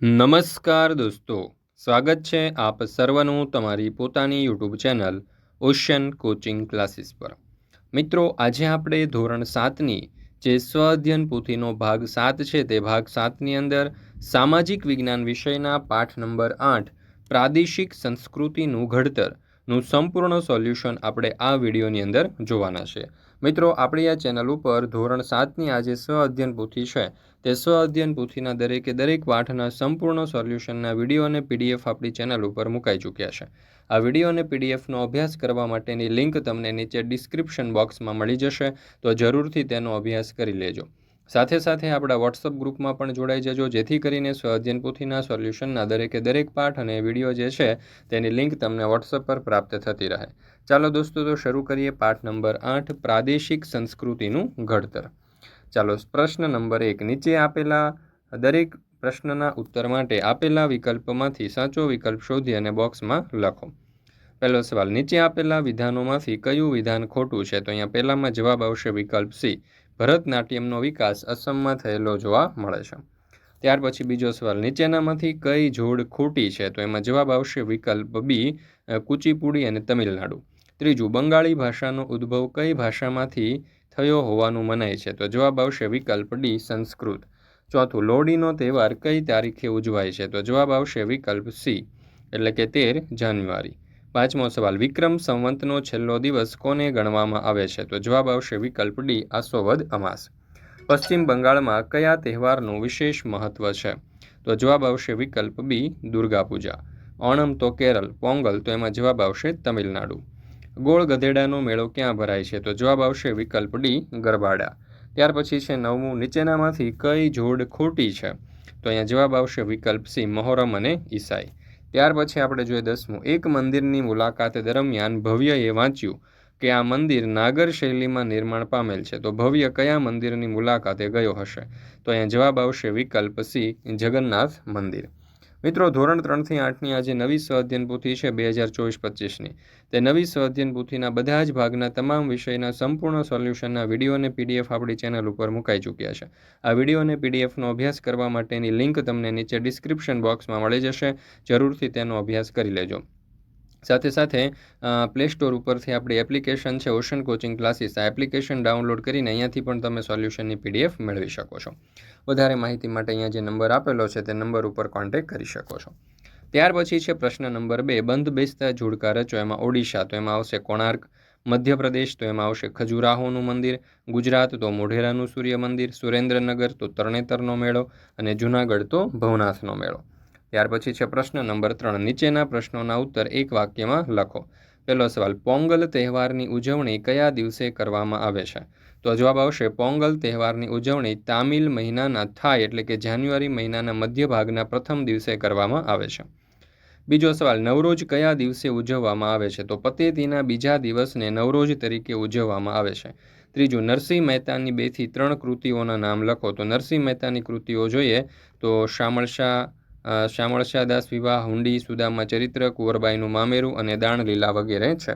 નમસ્કાર દોસ્તો, સ્વાગત છે આપ સર્વનું તમારી પોતાની YouTube channel ocean coaching classes પર. મિત્રો, આજે આપણે ધોરણ સાતની જે સ્વ અધ્યયન પોથીનો ભાગ સાત છે તે ભાગ સાતની અંદર સામાજિક વિજ્ઞાન વિષયના પાઠ નંબર આઠ, પ્રાદેશિક સંસ્કૃતિનું ઘડતરનું સંપૂર્ણ સોલ્યુશન આપણે આ વિડીયોની અંદર જોવાના છે. મિત્રો, આપણી આ ચેનલ ઉપર ધોરણ સાતની આ જે સ્વ અધ્યયન પૂથી છે. તે સ્વ અધ્યયન પૂથીના દરેકે દરેક પાઠના સંપૂર્ણ સોલ્યુશનના વીડિયો અને પીડીએફ આપણી ચેનલ ઉપર મુકાઈ ચૂક્યા છે. આ વીડિયો અને પીડીએફનો અભ્યાસ કરવા માટેની લિંક તમને નીચે ડિસ્ક્રિપ્શન બોક્સમાં મળી જશે, તો જરૂરથી તેનો અભ્યાસ કરી લેજો. સાથે સાથે આપણા વોટ્સઅપ ગ્રુપમાં પણ જોડાઈ જજો. જેથી કરીને સ્વઅધ્યયન પોથીના સોલ્યુશનના દરેકે દરેક પાઠ અને વીડિયો જે છે, તેની લિંક તમને વોટ્સઅપ પર પ્રાપ્ત થતી રહે. ચાલો દોસ્તો, તો શરૂ કરીએ પાઠ નંબર આઠ, પ્રાદેશિક સંસ્કૃતિનું ઘડતર. ચાલો, પ્રશ્ન નંબર એક. નીચે આપેલા દરેક પ્રશ્નના ઉત્તર માટે આપેલા વિકલ્પમાંથી સાચો વિકલ્પ શોધી અને બોક્સમાં લખો. પહેલો સવાલ. નીચે આપેલા વિધાનોમાંથી કયું વિધાન ખોટું છે? તો અહીંયા પહેલામાં જવાબ આવશે વિકલ્પ સી. ભરતનાટ્યમનો વિકાસ અસમમાં થયેલો જોવા મળે છે. ત્યાર પછી બીજો સવાલ, નીચેનામાંથી કઈ જોડ ખોટી છે? તો એમાં જવાબ આવશે વિકલ્પ બી કુચીપુડી અને તમિલનાડુ. ત્રીજું, બંગાળી ભાષાનો ઉદ્ભવ કઈ ભાષામાંથી થયો હોવાનું મનાય છે? તો જવાબ આવશે વિકલ્પ ડી સંસ્કૃત. ચોથું, લોહડીનો તહેવાર કઈ તારીખે ઉજવાય છે? તો જવાબ આવશે વિકલ્પ સી એટલે કે તેર જાન્યુઆરી. પાંચમો સવાલ, વિક્રમ સંવંતનો છેલ્લો દિવસ કોને ગણવામાં આવે છે? તો જવાબ આવશે વિકલ્પ ડી, આસોવદ અમાસ. પશ્ચિમ બંગાળમાં કયા તહેવારનું વિશેષ મહત્વ છે? તો જવાબ આવશે વિકલ્પ બી દુર્ગા પૂજા ઓણમ તો કેરળ પોંગલ, તો એમાં જવાબ આવશે તમિલનાડુ. ગોળ ગધેડાનો મેળો ક્યાં ભરાય છે? તો જવાબ આવશે વિકલ્પ ડી, ગરબાડા. ત્યાર પછી છે નવમું, નીચેનામાંથી કઈ જોડ ખોટી છે? તો અહીંયા જવાબ આવશે વિકલ્પ સી, મહોરમ અને ઈસાઈ. ત્યાર પછી આપણે જોઈએ દસમું. એક મંદિરની મુલાકાત દરમિયાન ભવ્યએ વાંચ્યું કે આ મંદિર નાગર શૈલીમાં નિર્માણ પામેલ છે. તો ભવ્ય કયા મંદિરની મુલાકાતે ગયો હશે? તો અહીંયા જવાબ આવશે વિકલ્પ સી, જગન્નાથ મંદિર. મિત્રો, ધોરણ ત્રણથી આઠની આજે નવી સ્વાધ્યન પોથી છે બે હજાર ચોવીસ પચીસની. તે નવી સ્વાધ્યન પોથીના બધા જ ભાગના તમામ વિષયના સંપૂર્ણ સોલ્યુશનના વીડિયો અને પીડીએફ આપણી ચેનલ ઉપર મુકાઈ ચૂક્યા છે. આ વીડિયો અને પીડીએફનો અભ્યાસ કરવા માટેની લિંક તમને નીચે ડિસ્ક્રિપ્શન બોક્સમાં મળી જશે. જરૂરથી તેનો અભ્યાસ કરી લેજો. સાથે સાથે પ્લે સ્ટોર ઉપરથી આપણી એપ્લિકેશન છે ઓશન કોચિંગ ક્લાસીસ આ એપ્લિકેશન ડાઉનલોડ કરીને અહીંયાથી પણ તમે સોલ્યુશનની પીડીએફ મેળવી શકો છો. વધારે માહિતી માટે અહીંયા જે નંબર આપેલો છે, તે નંબર ઉપર કોન્ટેક કરી શકો છો. ત્યાર પછી છે પ્રશ્ન નંબર બે, બંધ બેસતા જોડકા રચો. એમાં ઓડિશા, તો એમાં આવશે કોણાર્ક. મધ્યપ્રદેશ, તો એમાં આવશે ખજુરાહોનું મંદિર. ગુજરાત, તો મોઢેરાનું સૂર્ય મંદિર સુરેન્દ્રનગર, તો તરણેતરનો મેળો. અને જૂનાગઢ, તો ભવનાથનો મેળો. ત્યાર પછી છે પ્રશ્ન નંબર ત્રણ. નીચેના પ્રશ્નોના ઉત્તર એક વાક્યમાં લખો. પહેલો સવાલ, પોંગલ તહેવારની ઉજવણી કયા દિવસે કરવામાં આવે છે? તો જવાબ આવશે, પોંગલ તહેવારની ઉજવણી તામિલ મહિનાના થાય એટલે કે જાન્યુઆરી મહિનાના મધ્ય ભાગના પ્રથમ દિવસે કરવામાં આવે છે. બીજો સવાલ, નવરોજ કયા દિવસે ઉજવવામાં આવે છે? તો પતેતીના બીજા દિવસને નવરોજ તરીકે ઉજવવામાં આવે છે. ત્રીજું, નરસિંહ મહેતાની બેથી ત્રણ કૃતિઓના નામ લખો. તો નરસિંહ મહેતાની કૃતિઓ જોઈએ તો શામળશા શામળશાદાસ વિવાહ, હુંડી, સુદામા ચરિત્ર, કુંવરબાઈનું મામેરું અને દાણ લીલા વગેરે છે.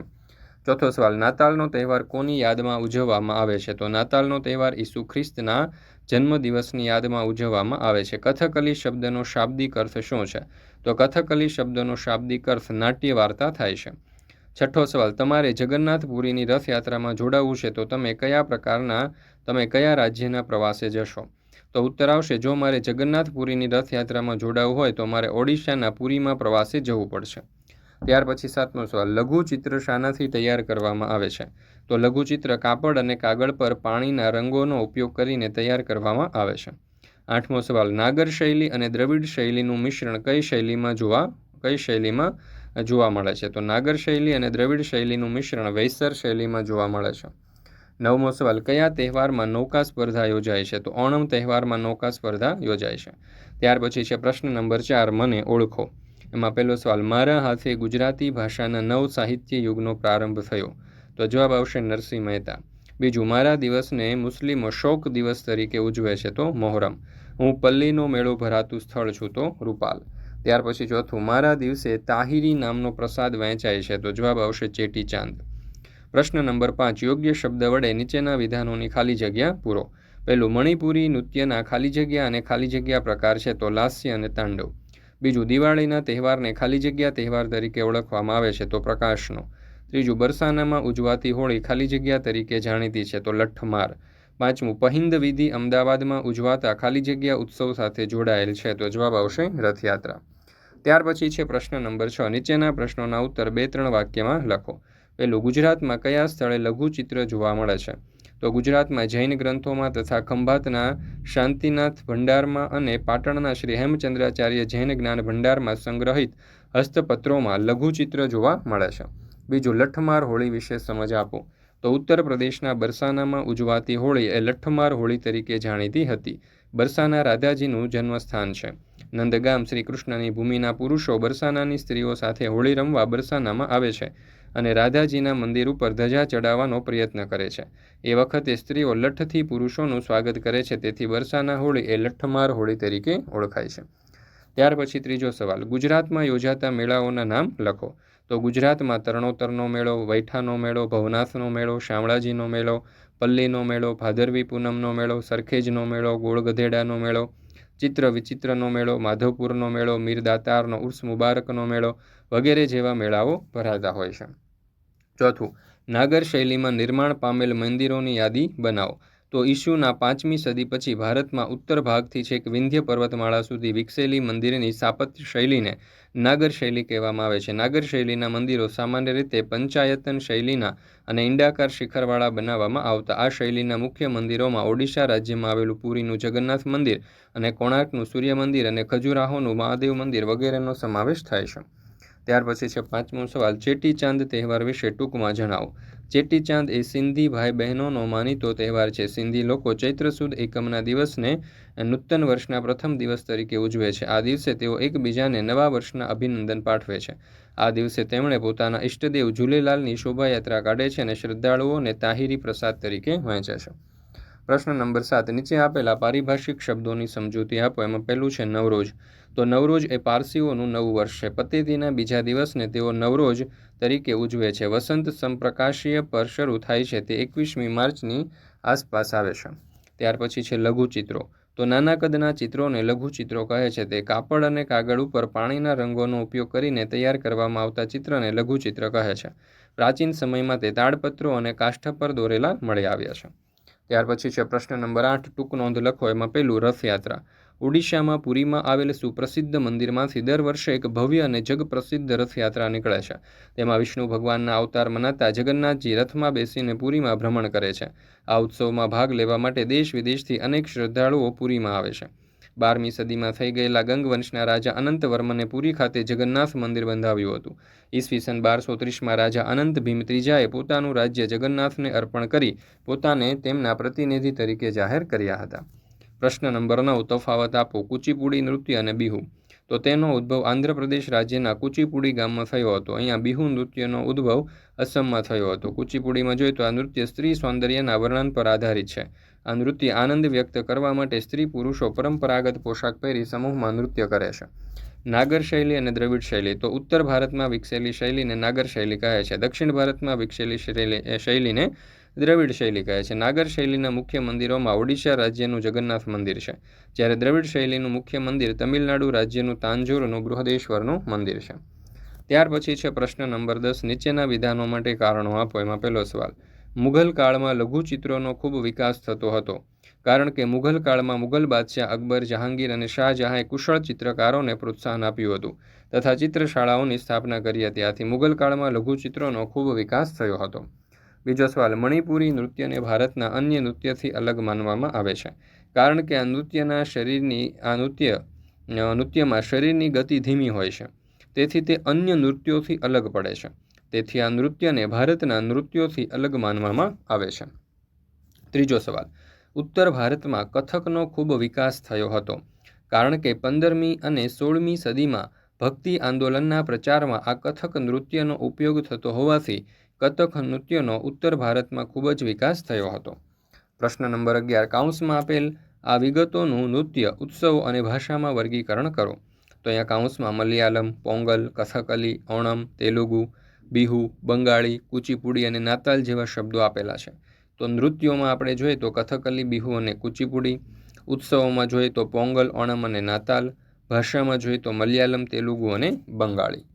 ચોથો સવાલ, નાતાલનો તહેવાર કોની યાદમાં ઉજવવામાં આવે છે? તો નાતાલનો તહેવાર ઈસુ ખ્રિસ્તના જન્મદિવસની યાદમાં ઉજવવામાં આવે છે. કથકલી શબ્દનો શાબ્દિક અર્થ શું છે? તો કથકલી શબ્દનો શાબ્દિક અર્થ નાટ્ય વાર્તા થાય છે. છઠ્ઠો સવાલ, તમારે જગન્નાથપુરીની રથયાત્રામાં જોડાવવું છે તો તમે કયા પ્રકારના, તમે કયા રાજ્યના પ્રવાસે જશો? તો ઉત્તર આવશે, જો મારે જગન્નાથપુરીની રથયાત્રામાં જોડાવવું હોય, તો મારે ઓડિશાના પુરીમાં પ્રવાસે જવું પડશે. ત્યાર પછી સાતમો સવાલ, લઘુચિત્ર શાનાથી તૈયાર કરવામાં આવે છે? તો લઘુચિત્ર કાપડ અને કાગળ પર પાણીના રંગોનો ઉપયોગ કરીને તૈયાર કરવામાં આવે છે. આઠમો સવાલ, નાગર શૈલી અને દ્રવિડ શૈલીનું મિશ્રણ કઈ શૈલીમાં જોવા, કઈ શૈલીમાં જોવા મળે છે? તો નાગર શૈલી અને દ્રવિડ શૈલીનું મિશ્રણ વૈસર શૈલીમાં જોવા મળે છે. નવમો સવાલ કયા તહેવારમાં નૌકા સ્પર્ધા યોજાય છે? તો ઓણમ તહેવારમાં નૌકા સ્પર્ધા યોજાય છે. ત્યાર પછી છે પ્રશ્ન નંબર ચાર, મને ઓળખો. એમાં પહેલો સવાલ, મારા હાથે ગુજરાતી ભાષાના નવ સાહિત્ય યુગનો પ્રારંભ થયો? તો જવાબ આવશે નરસિંહ મહેતા. બીજું, મારા દિવસને મુસ્લિમો શોક દિવસ તરીકે ઉજવે છે તો મોહરમ. હું પલ્લીનો મેળો ભરાતું સ્થળ છું તો રૂપાલ. ત્યાર પછી ચોથું, મારા દિવસે તાહિરી નામનો પ્રસાદ વહેંચાય છે તો જવાબ આવશે ચેટી ચાંદ પ્રશ્ન નંબર પાંચ, યોગ્ય શબ્દ વડે નીચેના વિધાનોની ખાલી જગ્યા પૂરો. પહેલું, મણિપુરી નૃત્યના ખાલી જગ્યા અને ખાલી જગ્યા પ્રકાર છે તો લાસ્ય અને તાંડવ. બીજું, દિવાળીના તહેવારને ખાલી જગ્યા તહેવાર તરીકે ઓળખવામાં આવે છે તો પ્રકાશનો. ત્રીજું, બરસાનામાં ઉજવાતી હોળી ખાલી જગ્યા તરીકે જાણીતી છે તો લઠ્ઠમાર. પાંચમું પહિંદ વિધિ અમદાવાદમાં ઉજવાતા ખાલી જગ્યા ઉત્સવ સાથે જોડાયેલ છે તો જવાબ આવશે રથયાત્રા. ત્યાર પછી છે પ્રશ્ન નંબર છ, નીચેના પ્રશ્નોના ઉત્તર બે ત્રણ વાક્યમાં લખો. પહેલું ગુજરાતમાં કયા સ્થળે લઘુચિત્ર જોવા મળે છે? તો ગુજરાતમાં જૈન ગ્રંથોમાં તથા ખંભાતના શાંતિનાથ ભંડારમાં અને પાટણના શ્રી હેમચંદ્રાચાર્ય જૈન જ્ઞાન ભંડારમાં સંગ્રહિત હસ્તપત્રોમાં લઘુચિત્ર જોવા મળે છે. બીજું લઠ્ઠમાર હોળી વિશે સમજ આપો. તો ઉત્તર પ્રદેશના બરસાનામાં ઉજવાતી હોળી એ લઠ્ઠમાર હોળી તરીકે જાણીતી હતી. બરસાના રાધાજીનું જન્મસ્થાન છે. નંદગામ શ્રી કૃષ્ણની ભૂમિના પુરુષો બરસાનાની સ્ત્રીઓ સાથે હોળી રમવા બરસાનામાં આવે છે. અને રાધાજીના મંદિર ઉપર ધજા ચડાવવાનો પ્રયત્ન કરે છે. એ વખતે સ્ત્રીઓ લઠ્ઠથી પુરુષોનું સ્વાગત કરે છે, તેથી વર્ષાના હોળી એ લઠ્ઠમાર હોળી તરીકે ઓળખાય છે. ત્યાર પછી ત્રીજો સવાલ, ગુજરાતમાં યોજાતા મેળાઓના નામ લખો. તો ગુજરાતમાં તરણોતરનો મેળો, વૈઠાનો મેળો, ભવનાથનો મેળો, શામળાજીનો મેળો, પલ્લીનો મેળો, ભાદરવી પૂનમનો મેળો, સરખેજનો મેળો, ગોળગધેડાનો મેળો ચિત્ર વિચિત્રનો મેળો, માધવપુરનો મેળો મીર દાતારનો ઉર્સ મુબારકનો મેળો વગેરે જેવા મેળાઓ ભરાતા હોય છે. ચોથું, નાગર શૈલીમાં નિર્માણ પામેલ મંદિરોની યાદી બનાવો. તો ઈસુના પાંચમી સદી પછી ભારતમાં ઉત્તર ભાગથી છેક વિંધ્ય પર્વતમાળા સુધી વિકસેલી મંદિરની સ્થાપત્ય શૈલીને નાગર શૈલી કહેવામાં આવે છે. નાગર શૈલીના મંદિરો સામાન્ય રીતે પંચાયતન શૈલીના અને ઈંડાકાર શિખરવાળા બનાવવામાં આવતા. આ શૈલીના મુખ્ય મંદિરોમાં ઓડિશા રાજ્યમાં આવેલું પુરીનું જગન્નાથ મંદિર અને કોણાર્કનું સૂર્ય મંદિર અને ખજુરાહોનું મહાદેવ મંદિર વગેરેનો સમાવેશ થાય છે. ત્યાર પછી છે પાંચમો સવાલ, ચેટીચાંદ તહેવાર વિશે ટૂંકમાં જણાવો. ચેટીચાંદ એ સિંધી ભાઈ બહેનોનો માનીતો તહેવાર છે. સિંધી લોકો ચૈત્ર સુદ એકમના દિવસને નૂતન વર્ષના પ્રથમ દિવસ તરીકે ઉજવે છે. આ દિવસે તેઓ એકબીજાને નવા વર્ષના અભિનંદન પાઠવે છે. આ દિવસે તેમણે પોતાના ઈષ્ટદેવ ઝૂલેલાલની શોભાયાત્રા કાઢે છે અને શ્રદ્ધાળુઓને તાહિરી પ્રસાદ તરીકે વહેંચે છે. પ્રશ્ન નંબર સાત, નીચે આપેલા પારિભાષિક શબ્દોની સમજૂતી આપો. એમાં પહેલું છે નવરોજ. તો નવરોજ એ પારસીઓનું નવું વર્ષ છે. પતેતીના બીજા દિવસને તેઓ નવરોજ તરીકે ઉજવે છે. વસંત સંપ્રકાશીય પર શરૂ થાય છે. તે એકવીસમી માર્ચની આસપાસ આવે છે. ત્યાર પછી છે લઘુચિત્રો. તો નાના કદના ચિત્રોને લઘુચિત્રો કહે છે. તે કાપડ અને કાગળ ઉપર પાણીના રંગોનો ઉપયોગ કરીને તૈયાર કરવામાં આવતા ચિત્રને લઘુચિત્ર કહે છે. પ્રાચીન સમયમાં તે તાડપત્રો અને કાષ્ઠ પર દોરેલા મળી આવ્યા છે. ત્યાર પછી છે પ્રશ્ન નંબર આઠ, ટૂંક નોંધ લખો, એમાં પહેલું રથયાત્રા ઓડિશામાં પુરીમાં આવેલ સુપ્રસિદ્ધ મંદિરમાંથી દર વર્ષે એક ભવ્ય અને જગપ્રસિદ્ધ રથયાત્રા નીકળે છે. તેમાં વિષ્ણુ ભગવાનના અવતાર મનાતા જગન્નાથજી રથમાં બેસીને પુરીમાં ભ્રમણ કરે છે. આ ઉત્સવમાં ભાગ લેવા માટે દેશ વિદેશથી અનેક શ્રદ્ધાળુઓ પુરીમાં આવે છે. બારમી સદીમાં થઈ ગયેલા ગંગવંશના રાજા અનંતવર્મને પુરી ખાતે જગન્નાથ મંદિર બંધાવ્યું હતું. ઈસવીસન બારસો ત્રીસમાં રાજા અનંત ભીમ ત્રીજાએ પોતાનું રાજ્ય જગન્નાથને અર્પણ કરી પોતાને તેમના પ્રતિનિધિ તરીકે જાહેર કર્યા હતા. પ્રશ્ન નંબર નવ, તફાવત આપો, કુચીપુડી નૃત્ય અને બિહુ. તો તેનો ઉદ્ભવ આંધ્રપ્રદેશ રાજ્યના કુચીપુડી ગામમાં થયો હતો. અહીંયા બિહુ નૃત્યનો ઉદ્ભવ અસમમાં થયો હતો. કુચીપુડીમાં જોઈએ તો આ નૃત્ય સ્ત્રી સૌંદર્યના વર્ણન પર આધારિત છે. આ નૃત્ય આનંદ વ્યક્ત કરવા માટે સ્ત્રી પુરુષો પરંપરાગત પોશાક પહેરી સમૂહમાં નૃત્ય કરે છે. નાગર શૈલી અને દ્રવિડ શૈલી તો ઉત્તર ભારતમાં વિકસેલી શૈલીને નાગર શૈલી કહે છે. દક્ષિણ ભારતમાં વિકસેલી શૈલી શૈલીને દ્રવિડ શૈલી કહે છે. નાગર શૈલીના મુખ્ય મંદિરોમાં ઓડિશા રાજ્યનું જગન્નાથ મંદિર છે. જ્યારે દ્રવિડ શૈલીનું મુખ્ય મંદિર તમિલનાડુ રાજ્યનું તાંજોરનું બૃહદેશ્વરનું મંદિર છે. ત્યાર પછી છે પ્રશ્ન નંબર દસ. નીચેના વિધાનો માટે કારણો આપો. એમાં પહેલો સવાલ. મુઘલ કાળમાં લઘુચિત્રોનો ખૂબ વિકાસ થતો હતો, કારણ કે મુઘલ કાળમાં મુઘલ બાદશાહ અકબર, જહાંગીર અને શાહજહાંએ કુશળ ચિત્રકારોને પ્રોત્સાહન આપ્યું હતું તથા ચિત્રશાળાઓની સ્થાપના કરી હતી. આથી મુઘલ કાળમાં લઘુચિત્રોનો ખૂબ વિકાસ થયો હતો. બીજો સવાલ, મણિપુરી નૃત્યને ભારતના અન્ય નૃત્યથી અલગ માનવામાં આવે છે, કારણ કે આ નૃત્યના શરીરની, આ નૃત્ય નૃત્યમાં શરીરની ગતિ ધીમી હોય છે, તેથી તે અન્ય નૃત્યોથી અલગ પડે છે. તેથી આ નૃત્યને ભારતના નૃત્યોથી અલગ માનવામાં આવે છે. ત્રીજો સવાલ. ઉત્તર ભારતમાં કથકનો ખૂબ વિકાસ થયો હતો, કારણ કે પંદરમી અને સોળમી સદીમાં ભક્તિ આંદોલનના પ્રચારમાં આ કથક નૃત્યનો ઉપયોગ થતો હોવાથી કથક નૃત્યનો ઉત્તર ભારતમાં ખૂબ જ વિકાસ થયો હતો. પ્રશ્ન નંબર અગિયાર. કાઉન્સમાં આપેલ આ વિગતોનું નૃત્ય, ઉત્સવો અને ભાષામાં વર્ગીકરણ કરો. તો અહીંયા કાઉન્સમાં મલયાલમ, પોંગલ, કથકલી, ઓણમ, તેલુગુ બિહુ, બંગાળી, કુચીપુડી અને નાતાલ જેવા શબ્દો આપેલા છે. તો નૃત્યોમાં આપણે જોઈએ તો કથકલી, બિહુ અને કુચીપુડી. ઉત્સવોમાં જોઈએ તો પોંગલ, ઓણમ અને નાતાલ. ભાષામાં જોઈએ તો મલયાલમ, તેલુગુ અને બંગાળી.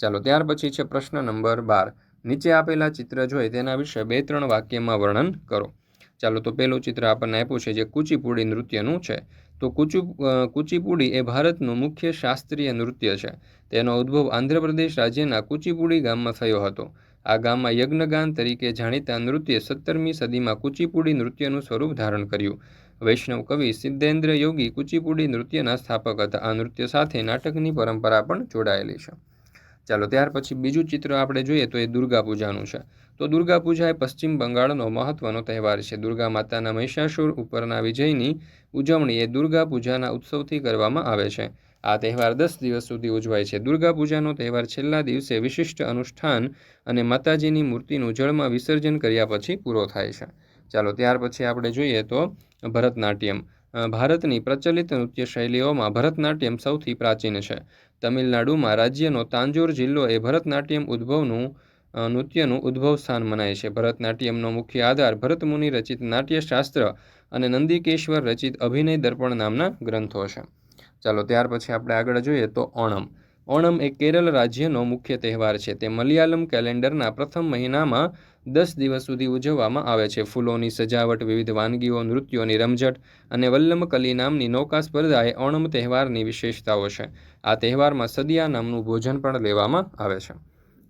ચાલો ત્યાર પછી છે પ્રશ્ન નંબર બાર. નીચે આપેલા ચિત્ર જોઈએ તેના વિશે બે ત્રણ વાક્યમાં વર્ણન કરો. ચાલો તો પહેલું ચિત્ર આપણને આપ્યું છે જે કુચીપુડી નૃત્યનું છે. તો કુચુ કુચીપુડી એ ભારતનું મુખ્ય શાસ્ત્રીય નૃત્ય છે. તેનો ઉદ્ભવ આંધ્રપ્રદેશ રાજ્યના કુચીપુડી ગામમાં થયો હતો. આ ગામમાં યજ્ઞગાન તરીકે જાણીતા નૃત્ય સત્તરમી સદીમાં કુચીપુડી નૃત્યનું સ્વરૂપ ધારણ કર્યું. વૈષ્ણવ કવિ સિદ્ધેન્દ્ર યોગી કુચીપુડી નૃત્યના સ્થાપક હતા. આ નૃત્ય સાથે નાટકની પરંપરા પણ જોડાયેલી છે. ચાલો ત્યાર પછી બીજું ચિત્ર આપણે જોઈએ તો એ દુર્ગા પૂજાનું છે. તો દુર્ગા પૂજા એ પશ્ચિમ બંગાળનો મહત્વનો તહેવાર છે. દુર્ગા માતાના મહિષાસુર ઉપરના વિજયની ઉજવણી એ દુર્ગા પૂજાના ઉત્સવથી કરવામાં આવે છે. આ તહેવાર દસ દિવસ સુધી ઉજવાય છે. દુર્ગા પૂજાનો તહેવાર છેલ્લા દિવસે વિશિષ્ટ અનુષ્ઠાન અને માતાજીની મૂર્તિનું જળમાં વિસર્જન કર્યા પછી પૂરો થાય છે. ચાલો ત્યાર પછી આપણે જોઈએ તો ભરતનાટ્યમ. ભારતની પ્રચલિત નૃત્ય શૈલીઓમાં ભરતનાટ્યમ સૌથી પ્રાચીન છે. તમિલનાડુમાં રાજ્યનો તાંજોર જિલ્લો એ ભરતનાટ્યમ ઉદ્ભવનું નૃત્યનું ઉદ્ભવ સ્થાન મનાય છે. ભરતનાટ્યમનો મુખ્ય આધાર ભરતમુનિ રચિત નાટ્યશાસ્ત્ર અને નંદિકેશ્વર રચિત અભિનય દર્પણ નામના ગ્રંથો છે. ચાલો ત્યાર પછી આપણે આગળ જોઈએ તો ઓણમ. ઓણમ એ કેરળ રાજ્યનો મુખ્ય તહેવાર છે. તે મલયાલમ કેલેન્ડરના પ્રથમ મહિનામાં દસ દિવસ સુધી ઉજવવામાં આવે છે. ફૂલોની સજાવટ, વિવિધ વાનગીઓ, નૃત્યોની રમઝટ અને વલ્લમકલી નામની નૌકા સ્પર્ધા એ ઓણમ તહેવારની વિશેષતાઓ છે. આ તહેવારમાં સદિયા નામનું ભોજન પણ લેવામાં આવે છે.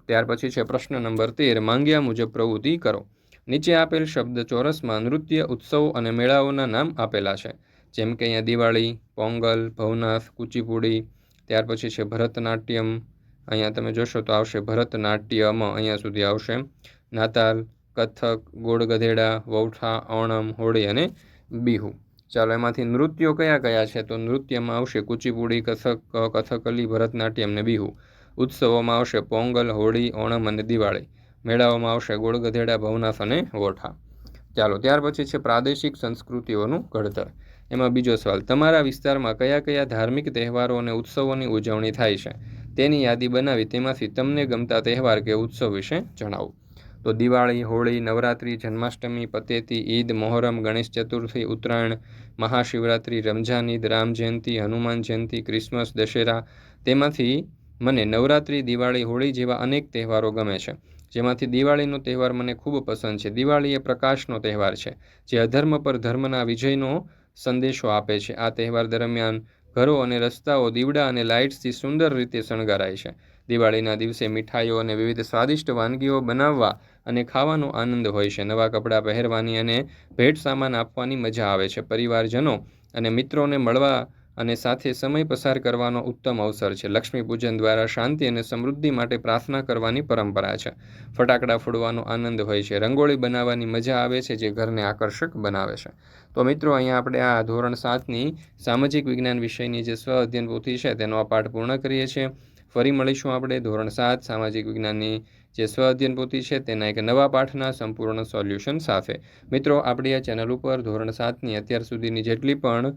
ત્યાર પછી છે પ્રશ્ન નંબર તેર, માંગ્યા મુજબ પ્રવૃત્તિ કરો. નીચે આપેલ શબ્દ ચોરસમાં નૃત્ય, ઉત્સવો અને મેળાઓના નામ આપેલા છે. જેમ કે અહીંયા દિવાળી, પોંગલ, ભવનાથ, કુચીપુડી, ત્યાર પછી છે ભરતનાટ્યમ. અહીંયા તમે જોશો તો આવશે ભરતનાટ્યમ, અહીંયા સુધી આવશે. નાતાલ, કથક, ગોળ ગધેડા, વૌઠા ઓણમ હોળી અને બિહુ. ચાલો, એમાંથી નૃત્યો કયા કયા છે? તો નૃત્યમાં આવશે કુચીપુડી, કથક કથકલી, ભરતનાટ્યમ ને બિહુ. ઉત્સવોમાં આવશે પોંગલ, હોળી, ઓણમ અને દિવાળી. મેળાઓમાં આવશે ગોળ ગધેડા, ભવનાથ અને વોઠા. ચાલો, ત્યાર પછી છે પ્રાદેશિક સંસ્કૃતિઓનું ઘડતર. એમાં બીજો સવાલ, તમારા વિસ્તારમાં કયા કયા ધાર્મિક તહેવારો અને ઉત્સવોની ઉજવણી થાય છે? તેની યાદી બનાવી, તેમાંથી તમને ગમતા તહેવાર કે ઉત્સવ વિશે જણાવો. તો દિવાળી, હોળી, નવરાત્રિ, જન્માષ્ટમી, પતેતી, ઈદ, મોહરમ, ગણેશ ચતુર્થી, ઉત્તરાયણ, મહાશિવરાત્રિ, રમઝાન, ઈદ, રામ જયંતિ, હનુમાન જયંતિ, ક્રિસમસ, દશેરા તેમાંથી મને નવરાત્રિ, દિવાળી, હોળી જેવા અનેક તહેવારો ગમે છે. જેમાંથી દિવાળીનો તહેવાર મને ખૂબ પસંદ છે. દિવાળી એ પ્રકાશનો તહેવાર છે, જે અધર્મ પર ધર્મના વિજયનો સંદેશો આપે છે. આ તહેવાર દરમિયાન ઘરો અને રસ્તાઓ દીવડા અને લાઇટ્સથી સુંદર રીતે શણગારાય છે. દિવાળીના દિવસે મીઠાઈઓ અને વિવિધ સ્વાદિષ્ટ વાનગીઓ બનાવવા અને ખાવાનો આનંદ હોય છે. નવા કપડાં પહેરવાની અને ભેટ સામાન આપવાની મજા આવે છે. પરિવારજનો અને મિત્રોને મળવા અને સાથે સમય પસાર કરવાનો ઉત્તમ અવસર છે. લક્ષ્મી પૂજન દ્વારા શાંતિ અને સમૃદ્ધિ માટે પ્રાર્થના કરવાની પરંપરા છે. ફટાકડા ફોડવાનો આનંદ હોય છે. રંગોળી બનાવવાની મજા આવે છે, જે ઘરને આકર્ષક બનાવે છે. તો મિત્રો, અહીંયા આપણે આ ધોરણ સાતની સામાજિક વિજ્ઞાન વિષયની જે સ્વ અધ્યયન પોથી છે, તેનો આ પાઠ પૂર્ણ કરીએ છીએ. ફરી મળીશું આપણે ધોરણ સાત સામાજિક વિજ્ઞાનની જે સ્વ અધ્યયન પોથી છે તેના એક નવા પાઠના સંપૂર્ણ સોલ્યુશન સાથે. મિત્રો, આપણી આ ચેનલ ઉપર ધોરણ સાતની અત્યાર સુધીની જેટલી પણ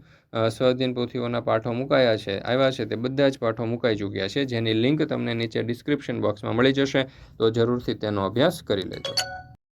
સ્વ અધ્યયન પોથીઓના પાઠો મુકાયા છે, આવ્યા છે તે બધા જ પાઠો મુકાઈ ચૂક્યા છે. જેની લિંક તમને નીચે ડિસ્ક્રિપ્શન બોક્સમાં મળી જશે. તો જરૂરથી તેનો અભ્યાસ કરી લેજો.